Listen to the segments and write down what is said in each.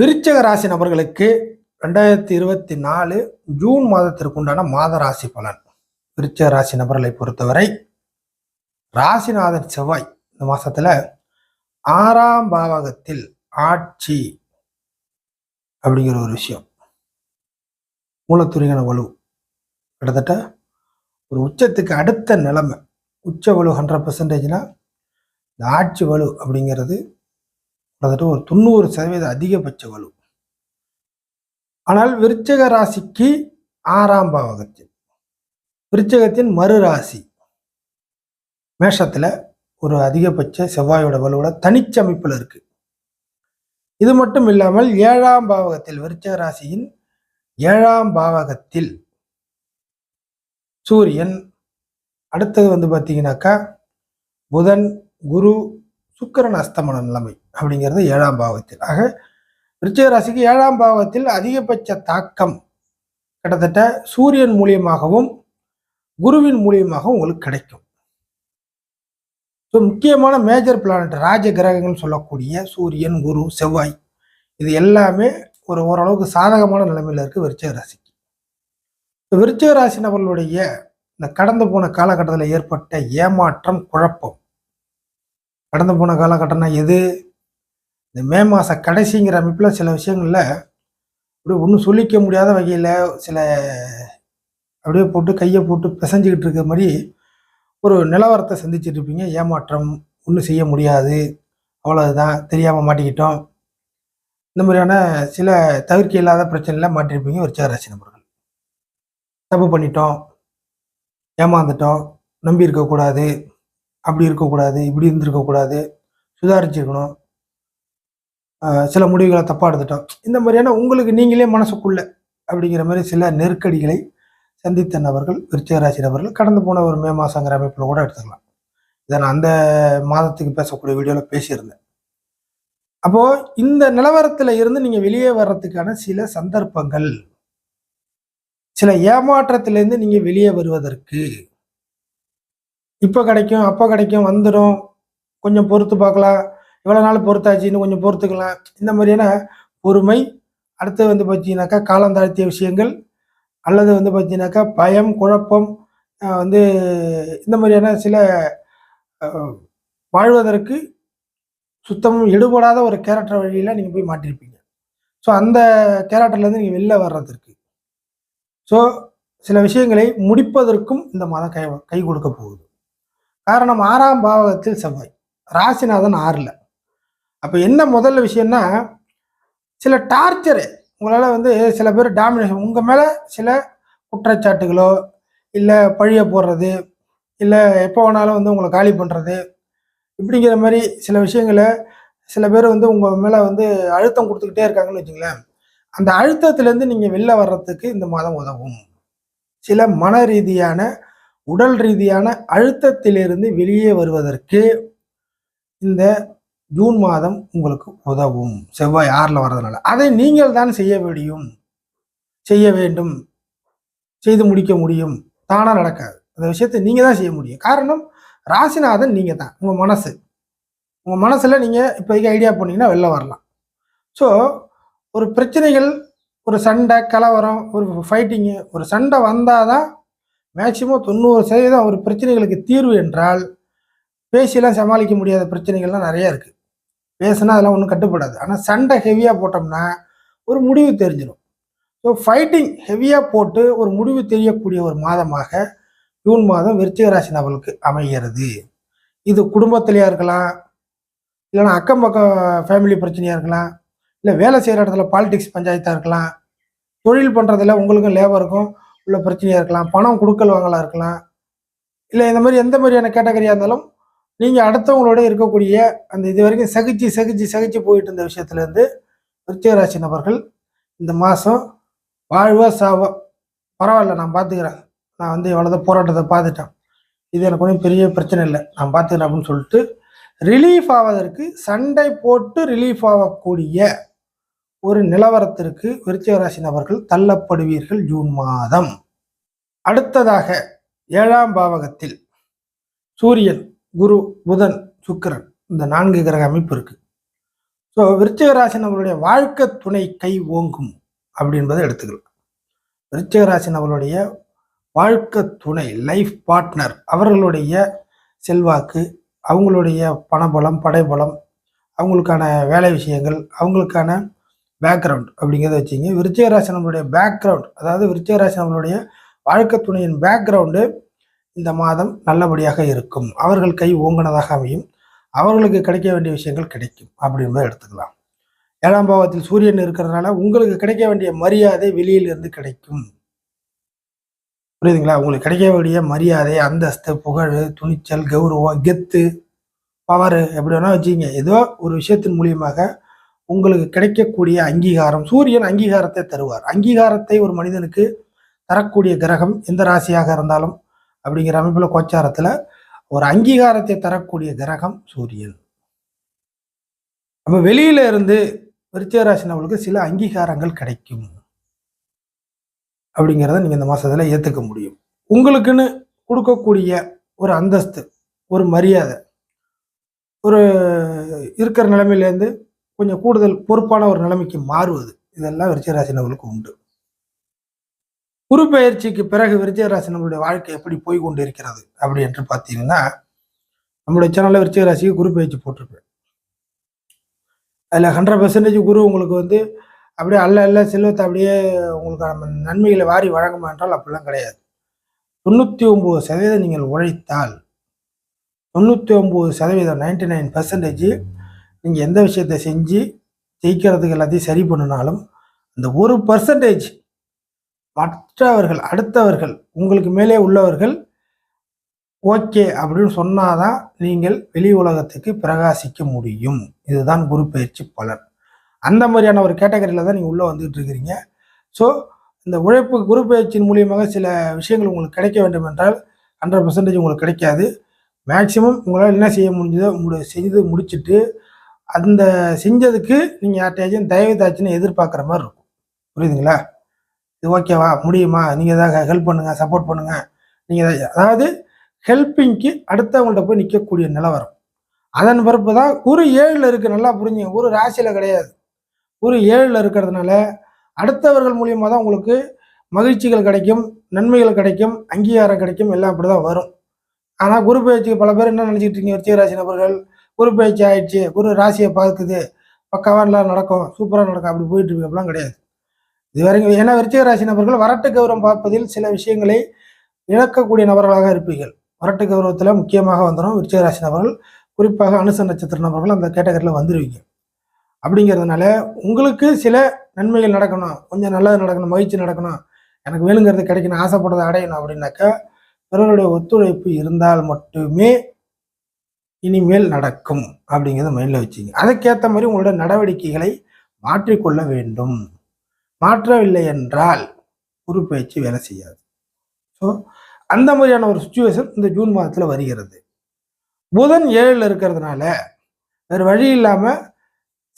விருச்சக ராசி நபர்களுக்கு ரெண்டாயிரத்தி இருபத்தி நாலு ஜூன் மாதத்திற்கு உண்டான மாத ராசி பலன். விருச்சக ராசி நபர்களை பொறுத்தவரை ராசிநாதன் செவ்வாய் இந்த மாசத்துல ஆறாம் பாவகத்தில் ஆட்சி அப்படிங்கிற ஒரு விஷயம். மூலத்துறையான வலு. கிட்டத்தட்ட ஒரு உச்சத்துக்கு அடுத்த நிலைமை. உச்ச வலு ஹண்ட்ரட் பர்சன்டேஜ்னா இந்த ஆட்சி வலு அப்படிங்கிறது கிட்டத்தட்ட ஒரு தொண்ணூறு சதவீத அதிகபட்ச வலு. ஆனால் விருச்சக ராசிக்கு ஆறாம் பாவகத்தில் விருச்சகத்தின் மறு ராசி மேஷத்தில் ஒரு அதிகபட்ச செவ்வாயோட வலுவோட தனிச்சமைப்பில் இருக்கு. இது மட்டும் இல்லாமல் ஏழாம் பாவகத்தில் விருச்சக ராசியின் ஏழாம் பாவகத்தில் சூரியன் அடுத்தது வந்து பார்த்தீங்கன்னாக்கா புதன் குரு சுக்கிரன் அஸ்தமன நிலைமை அப்படிங்கிறது ஏழாம் பாவத்தில். ஆக விருச்சிக ராசிக்கு ஏழாம் பாவத்தில் அதிகபட்ச தாக்கம் கிட்டத்தட்ட சூரியன் மூலியமாகவும் குருவின் மூலியமாகவும் உங்களுக்கு கிடைக்கும். ஸோ முக்கியமான மேஜர் பிளானட் ராஜ கிரகங்கள் சொல்லக்கூடிய சூரியன் குரு செவ்வாய் இது எல்லாமே ஒரு ஓரளவுக்கு சாதகமான நிலைமையில இருக்குது விருச்சிக ராசிக்கு. விருச்சிக ராசி நபர்களுடைய இந்த கடந்து போன காலகட்டத்தில் ஏற்பட்ட ஏமாற்றம் குழப்பம் கடந்து போன காலகட்டம்னா எது? இந்த மே மாத கடைசிங்கிற அமைப்பில் சில விஷயங்களில் அப்படியே ஒன்றும் சொல்லிக்க முடியாத வகையில் சில அப்படியே போட்டு கையை போட்டு பிசைஞ்சிக்கிட்டு இருக்க மாதிரி ஒரு நிலவரத்தை சந்திச்சுட்டு இருப்பீங்க. ஏமாற்றம் ஒன்றும் செய்ய முடியாது. அவ்வளவுதான். தெரியாமல் மாட்டிக்கிட்டோம். இந்த மாதிரியான சில தவிர்க்க இல்லாத பிரச்சனையில் மாட்டிருப்பீங்க ஒரு சேராசி நபர்கள். தப்பு பண்ணிட்டோம். ஏமாந்துட்டோம். நம்பி இருக்கக்கூடாது அப்படி இருக்கக்கூடாது இப்படி இருந்திருக்கக்கூடாது சுதாரிச்சிருக்கணும். சில முடிவுகளை தப்பாக எடுத்துட்டோம். இந்த மாதிரியான உங்களுக்கு நீங்களே மனசுக்குள்ள அப்படிங்கிற மாதிரி சில நெருக்கடிகளை சந்தித்த நபர்கள் விருச்சிக நபர்கள் கடந்து போன ஒரு மே மாதங்கிற அமைப்பில் கூட எடுத்துக்கலாம். இதை நான் அந்த மாதத்துக்கு பேசக்கூடிய வீடியோவில் பேசியிருந்தேன். அப்போது இந்த நிலவரத்தில் இருந்து நீங்கள் வெளியே வர்றதுக்கான சில சந்தர்ப்பங்கள் சில ஏமாற்றத்திலேருந்து நீங்கள் வெளியே வருவதற்கு இப்போ கிடைக்கும் அப்போ கிடைக்கும் வந்துடும் கொஞ்சம் பொறுத்து பார்க்கலாம். இவ்வளோ நாள் பொறுத்தாச்சு இன்னும் கொஞ்சம் பொறுத்துக்கலாம். இந்த மாதிரியான பொறுமை. அடுத்து வந்து பார்த்தீங்கன்னாக்கா காலம் தாழ்த்திய விஷயங்கள். அல்லது வந்து பார்த்தீங்கன்னாக்கா பயம் குழப்பம் வந்து இந்த மாதிரியான சில வாழ்வதற்கு சுத்தமும் எடுபடாத ஒரு கேரக்டர் வழியில் நீங்கள் போய் மாட்டிருப்பீங்க. ஸோ அந்த கேரக்டர்லேருந்து நீங்கள் வெளில வர்றதற்கு. ஸோ சில விஷயங்களை முடிப்பதற்கும் இந்த மாதம் கை கை கொடுக்க போகுது. காரணம் ஆறாம் பாவகத்தில் செவ்வாய். ராசிநாதன் ஆறில். அப்போ என்ன முதல்ல விஷயம்னா சில டார்ச்சரு உங்களால் வந்து சில பேர் டாமினேஷன் உங்கள் மேலே சில குற்றச்சாட்டுகளோ இல்லை பழிய போடுறது இல்லை எப்போ வேணாலும் வந்து உங்களை காலி பண்ணுறது இப்படிங்கிற மாதிரி சில விஷயங்களை சில பேர் வந்து உங்கள் மேலே வந்து அழுத்தம் கொடுத்துக்கிட்டே இருக்காங்கன்னு வச்சுங்களேன் அந்த அழுத்தத்திலேருந்து நீங்கள் வெளில வர்றதுக்கு இந்த மாதம் உதவும். சில மன ரீதியான உடல் ரீதியான அழுத்தத்திலிருந்து வெளியே வருவதற்கு இந்த ஜூன் மாதம் உங்களுக்கு உதவும். செவ்வாய் ஆறில் வர்றதுனால. அதை நீங்கள் தான் செய்ய முடியும். செய்ய வேண்டும். செய்து முடிக்க முடியும். தானாக நடக்காது. அந்த விஷயத்தை நீங்கள் தான் செய்ய முடியும். காரணம் ராசிநாதன் நீங்கள் தான். உங்கள் மனசு. உங்கள் மனசில் நீங்கள் இப்போதைக்கு ஐடியா பண்ணிங்கன்னா வெளில வரலாம். ஸோ ஒரு பிரச்சனைகள் ஒரு சண்டை கலவரம் ஒரு ஃபைட்டிங்கு ஒரு சண்டை வந்தால் தான் மேக்சிமம் தொண்ணூறு சதவீதம் ஒரு பிரச்சனைகளுக்கு தீர்வு என்றால் பேசியெல்லாம் சமாளிக்க முடியாத பிரச்சனைகள்லாம் நிறைய இருக்குது பேசினா அதெல்லாம் ஒன்றும் கட்டுப்படாது. ஆனால் சண்டை ஹெவியாக போட்டோம்னா ஒரு முடிவு தெரிஞ்சிடும் ஸோ ஃபைட்டிங் ஹெவியாக போட்டு ஒரு முடிவு தெரியக்கூடிய ஒரு மாதமாக ஜூன் மாதம் விருச்சிக ராசி நபர்களுக்கு அமைகிறது. இது குடும்பத்திலையாக இருக்கலாம் இல்லைன்னா அக்கம் பக்கம் ஃபேமிலி பிரச்சனையாக இருக்கலாம் இல்லை வேலை செய்கிற இடத்துல பாலிடிக்ஸ் பஞ்சாயத்தாக இருக்கலாம் தொழில் பண்ணுறதுல உங்களுக்கும் லேபருக்கும் உள்ள பிரச்சனையாக இருக்கலாம் பணம் கொடுக்கல் வாங்கலாம் இருக்கலாம். இல்லை இந்த மாதிரி எந்த மாதிரியான கேட்டகரியாக இருந்தாலும் நீங்கள் அடுத்தவங்களோட இருக்கக்கூடிய அந்த இது வரைக்கும் சகிச்சு சகிச்சு சகிச்சு போயிட்டு இருந்த விஷயத்துலேருந்து விருச்சிகராசி நபர்கள் இந்த மாதம் வாழ்வோ சாவோ பரவாயில்ல நான் பார்த்துக்கிறேன் நான் வந்து எவ்வளோதான் போராட்டத்தை பார்த்துட்டேன். இது எனக்கு ஒன்றும் பெரிய பிரச்சனை இல்லை. நான் பார்த்துக்கிறேன் அப்படின்னு சொல்லிட்டு ரிலீஃப் ஆவதற்கு சண்டை போட்டு ரிலீஃப் ஆகக்கூடிய ஒரு நிலவரத்திற்கு விருச்சிக ராசி நபர்கள் தள்ளப்படுவீர்கள் ஜூன் மாதம். அடுத்ததாக ஏழாம் பாவகத்தில் சூரியன் குரு புதன் சுக்கிரன் இந்த நான்கு கிரக அமைப்பு இருக்கு. ஸோ விருச்சிக ராசி நபருடைய வாழ்க்கை துணை கை ஓங்கும் அப்படின்றதை எடுத்துக்கலாம். விருச்சிக ராசி நபருடைய வாழ்க்கை துணை லைஃப் பார்ட்னர் அவர்களுடைய செல்வாக்கு அவங்களுடைய பணபலம் படைபலம் அவங்களுக்கான வேலை விஷயங்கள் அவங்களுக்கான பேக்ரவுண்ட் அப்படிங்கிறத வச்சுங்க. விருச்சிக ராசி நம்மளுடைய பேக்ரவுண்ட் அதாவது விருச்சிக ராசி நம்மளுடைய வாழ்க்கை துணையின் பேக்ரவுண்டு இந்த மாதம் நல்லபடியாக இருக்கும். அவர்கள் கை ஓங்கினதாக அமையும். அவர்களுக்கு கிடைக்க வேண்டிய விஷயங்கள் கிடைக்கும் அப்படின்றத எடுத்துக்கலாம். ஏழாம் பாவத்தில் சூரியன் இருக்கிறதுனால உங்களுக்கு கிடைக்க வேண்டிய மரியாதை வெளியிலிருந்து கிடைக்கும். புரியுதுங்களா? உங்களுக்கு கிடைக்க வேண்டிய மரியாதை அந்தஸ்து புகழ் துணிச்சல் கௌரவம் கெத்து பவர் எப்படி வேணா வச்சுங்க ஏதோ ஒரு விஷயத்தின் மூலியமாக உங்களுக்கு கிடைக்கக்கூடிய அங்கீகாரம். சூரியன் அங்கீகாரத்தை தருவார். அங்கீகாரத்தை ஒரு மனிதனுக்கு தரக்கூடிய கிரகம் எந்த ராசியாக இருந்தாலும் அப்படிங்கிற அமைப்பில் கோச்சாரத்தில் ஒரு அங்கீகாரத்தை தரக்கூடிய கிரகம் சூரியன். நம்ம வெளியில இருந்து விருச்சிக ராசி சில அங்கீகாரங்கள் கிடைக்கும். அப்படிங்கிறத நீங்கள் இந்த மாதத்தில் ஏற்றுக்க முடியும். உங்களுக்குன்னு கொடுக்கக்கூடிய ஒரு அந்தஸ்து ஒரு மரியாதை ஒரு இருக்கிற நிலைமையிலேருந்து கொஞ்சம் கூடுதல் பொறுப்பான ஒரு நிலைமைக்கு மாறுவது. இதெல்லாம் விருச்சிக ராசி உண்டு. குரு பயிற்சிக்கு பிறகு விருச்சிக ராசி வாழ்க்கை எப்படி போய் கொண்டு இருக்கிறது அப்படி என்று பார்த்தீங்கன்னா நம்மளுடைய சேனலில் விருச்சிக ராசிக்கு குரு பயிற்சி போட்டிருப்பேன். அதில் ஹண்ட்ரட் பர்சன்டேஜ் குரு உங்களுக்கு வந்து அப்படியே அல்ல அல்ல செல்வத்தை அப்படியே உங்களுக்கு நன்மைகளை வாரி வழங்குமா என்றால் அப்படிலாம் கிடையாது. தொண்ணூற்றி ஒம்பது சதவீதம் நீங்கள் உழைத்தால் தொண்ணூற்றி ஒம்பது சதவீதம் நைன்டி நைன் பர்சன்டேஜ் நீங்கள் எந்த விஷயத்தை செஞ்சு ஜெயிக்கிறதுக்கு எல்லாத்தையும் சரி பண்ணினாலும் அந்த ஒரு பர்சன்டேஜ் மற்றவர்கள் அடுத்தவர்கள் உங்களுக்கு மேலே உள்ளவர்கள் ஓகே அப்படின்னு சொன்னாதான் நீங்கள் வெளி உலகத்துக்கு பிரகாசிக்க முடியும். இதுதான் குரு பயிற்சி பலன். அந்த மாதிரியான ஒரு கேட்டகரியில் தான் நீங்கள் உள்ளே வந்துகிட்டு இருக்கிறீங்க. ஸோ இந்த உழைப்பு குரு பயிற்சியின் மூலியமாக சில விஷயங்கள் உங்களுக்கு கிடைக்க வேண்டும் என்றால் ஹண்ட்ரட் பர்சன்டேஜ் உங்களுக்கு கிடைக்காது. மேக்சிமம் உங்களால் என்ன செய்ய முடிஞ்சதோ உங்களை செய்து முடிச்சுட்டு அந்த செஞ்சதுக்கு நீங்கள் யார்கிட்டயாச்சும் தயவு தாச்சுன்னு எதிர்பார்க்குற மாதிரி இருக்கும். புரியுதுங்களா? இது ஓகேவா முடியுமா? நீங்கள் ஏதாவது ஹெல்ப் பண்ணுங்கள் சப்போர்ட் பண்ணுங்கள் நீங்கள் அதாவது ஹெல்ப்பிங்க்கு அடுத்தவங்கள்ட்ட போய் நிற்கக்கூடிய நிலவரம் அதன் பிறப்பு தான் குரு ஏழில் இருக்குது நல்லா புரிஞ்சுங்க. குரு ராசியில் கிடையாது. குரு ஏழில் இருக்கிறதுனால அடுத்தவர்கள் மூலியமாக தான் உங்களுக்கு மகிழ்ச்சிகள் கிடைக்கும் நன்மைகள் கிடைக்கும் அங்கீகாரம் கிடைக்கும் எல்லாம் அப்படி தான் வரும். ஆனால் குரு பயிற்சிக்கு பல பேர் என்ன நினச்சிக்கிட்டு இருக்கீங்க? விருச்சிக ராசி நபர்கள் குரு பயிற்சி ஆயிடுச்சு குரு ராசியை பார்க்குது. பக்காவாக நல்லா நடக்கும் சூப்பராக நடக்கும். அப்படி போயிட்டு இருக்கு. அப்படிலாம் கிடையாது. இது வரைக்கும் ஏன்னா விருச்சிக ராசி நபர்கள் வரட்டு கௌரவம் பார்ப்பதில் சில விஷயங்களை இழக்கக்கூடிய நபர்களாக இருப்பீர்கள். வரட்டு கௌரவத்தில் முக்கியமாக வந்துடும் விருச்சிக ராசி நபர்கள் குறிப்பாக அனுச நட்சத்திர நபர்கள் அந்த கேட்டகரியில் வந்துடுவீங்க அப்படிங்கிறதுனால உங்களுக்கு சில நன்மைகள் நடக்கணும். கொஞ்சம் நல்லது நடக்கணும் மகிழ்ச்சி நடக்கணும். எனக்கு வேணுங்கிறது கிடைக்கணும் ஆசைப்பட்டதை அடையணும் அப்படின்னாக்கா பிறருடைய ஒத்துழைப்பு இருந்தால் மட்டுமே இனிமேல் நடக்கும் அப்படிங்கிறத மைண்டில் வச்சுங்க. அதுக்கேற்ற மாதிரி உங்களோட நடவடிக்கைகளை மாற்றிக்கொள்ள வேண்டும். மாற்றவில்லை என்றால் உறுப்பயிற்சி வேலை செய்யாது. ஸோ அந்த மாதிரியான ஒரு சுச்சுவேஷன் இந்த ஜூன் மாதத்தில் வருகிறது. புதன் ஏழில் இருக்கிறதுனால வேறு வழி இல்லாமல்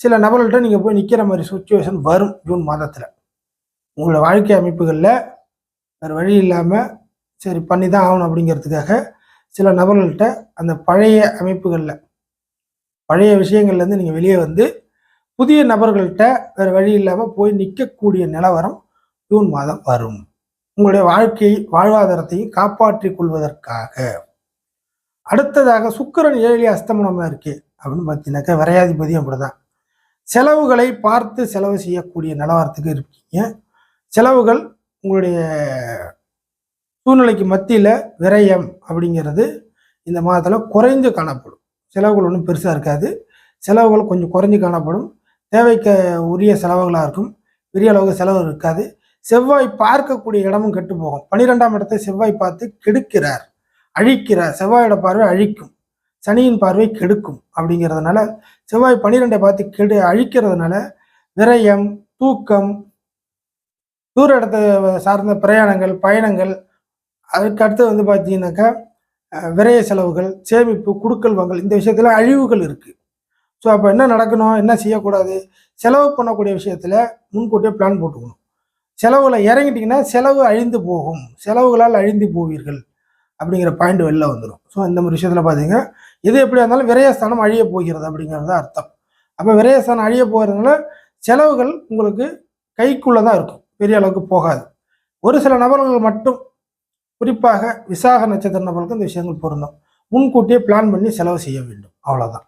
சில நபர்கள்ட்ட நீங்கள் போய் நிற்கிற மாதிரி சுச்சுவேஷன் வரும் ஜூன் மாதத்தில். உங்களோட வாழ்க்கை அமைப்புகளில் வேறு வழி இல்லாமல் சரி பண்ணி தான் ஆகணும் அப்படிங்கிறதுக்காக சில நபர்கள்ட்ட அந்த பழைய அமைப்புகளில் பழைய விஷயங்கள்லேருந்து நீங்கள் வெளியே வந்து புதிய நபர்கள்ட்ட வேறு வழி இல்லாமல் போய் நிற்கக்கூடிய நிலவரம் ஜூன் மாதம் வரும். உங்களுடைய வாழ்க்கை வாழ்வாதாரத்தையும் காப்பாற்றிக் கொள்வதற்காக. அடுத்ததாக சுக்கிரன் ஏழி அஸ்தமனமாக இருக்கு அப்படின்னு பார்த்தீங்கன்னாக்கா விரையாதிபதியும் அப்படிதான். செலவுகளை பார்த்து செலவு செய்யக்கூடிய நிலவரத்துக்கு இருக்கீங்க. செலவுகள் உங்களுடைய சூழ்நிலைக்கு மத்தியில் விரயம் அப்படிங்கிறது இந்த மாதத்தில் குறைஞ்சு காணப்படும். செலவுகள் ஒன்றும் பெருசாக இருக்காது. செலவுகள் கொஞ்சம் குறைஞ்சு காணப்படும். தேவைக்கு உரிய செலவுகளாக இருக்கும். பெரிய அளவுக்கு செலவு இருக்காது. செவ்வாய் பார்க்கக்கூடிய இடமும் கெட்டு போகும். பனிரெண்டாம் இடத்தை செவ்வாய் பார்த்து கெடுக்கிறார். அழிக்கிறார். செவ்வாயோட பார்வை அழிக்கும். சனியின் பார்வை கெடுக்கும் அப்படிங்கிறதுனால செவ்வாய் பனிரெண்டை பார்த்து கெடு அழிக்கிறதுனால விரயம் தூக்கம் தூர இடத்தை சார்ந்த பிரயாணங்கள் பயணங்கள் அதுக்கு அடுத்து வந்து பார்த்தீங்கன்னாக்கா விரைய செலவுகள் சேமிப்பு குடுக்கல் வாங்கல் இந்த விஷயத்தில் அழிவுகள் இருக்குது ஸோ அப்போ என்ன நடக்கணும்? என்ன செய்யக்கூடாது? செலவு பண்ணக்கூடிய விஷயத்தில் முன்கூட்டியே பிளான் போட்டுக்கணும். செலவில் இறங்கிட்டிங்கன்னா செலவு அழிந்து போகும். செலவுகளால் அழிந்து போவீர்கள் அப்படிங்கிற பாயிண்ட் வெளில வந்துடும் ஸோ இந்த மாதிரி விஷயத்தில் பார்த்தீங்கன்னா எது எப்படியா இருந்தாலும் விரயஸ்தானம் அழிய போகிறது அப்படிங்கிறது தான் அர்த்தம். அப்போ விரயஸ்தானம் அழிய போகிறதுனால செலவுகள் உங்களுக்கு கைக்குள்ளே தான் இருக்கும். பெரிய அளவுக்கு போகாது. ஒரு சில நபர்கள் மட்டும் குறிப்பாக விசாக நட்சத்திர நபர்களுக்கு இந்த விஷயங்கள் பொருந்தும். முன்கூட்டியே பிளான் பண்ணி செலவு செய்ய வேண்டும். அவ்வளோதான்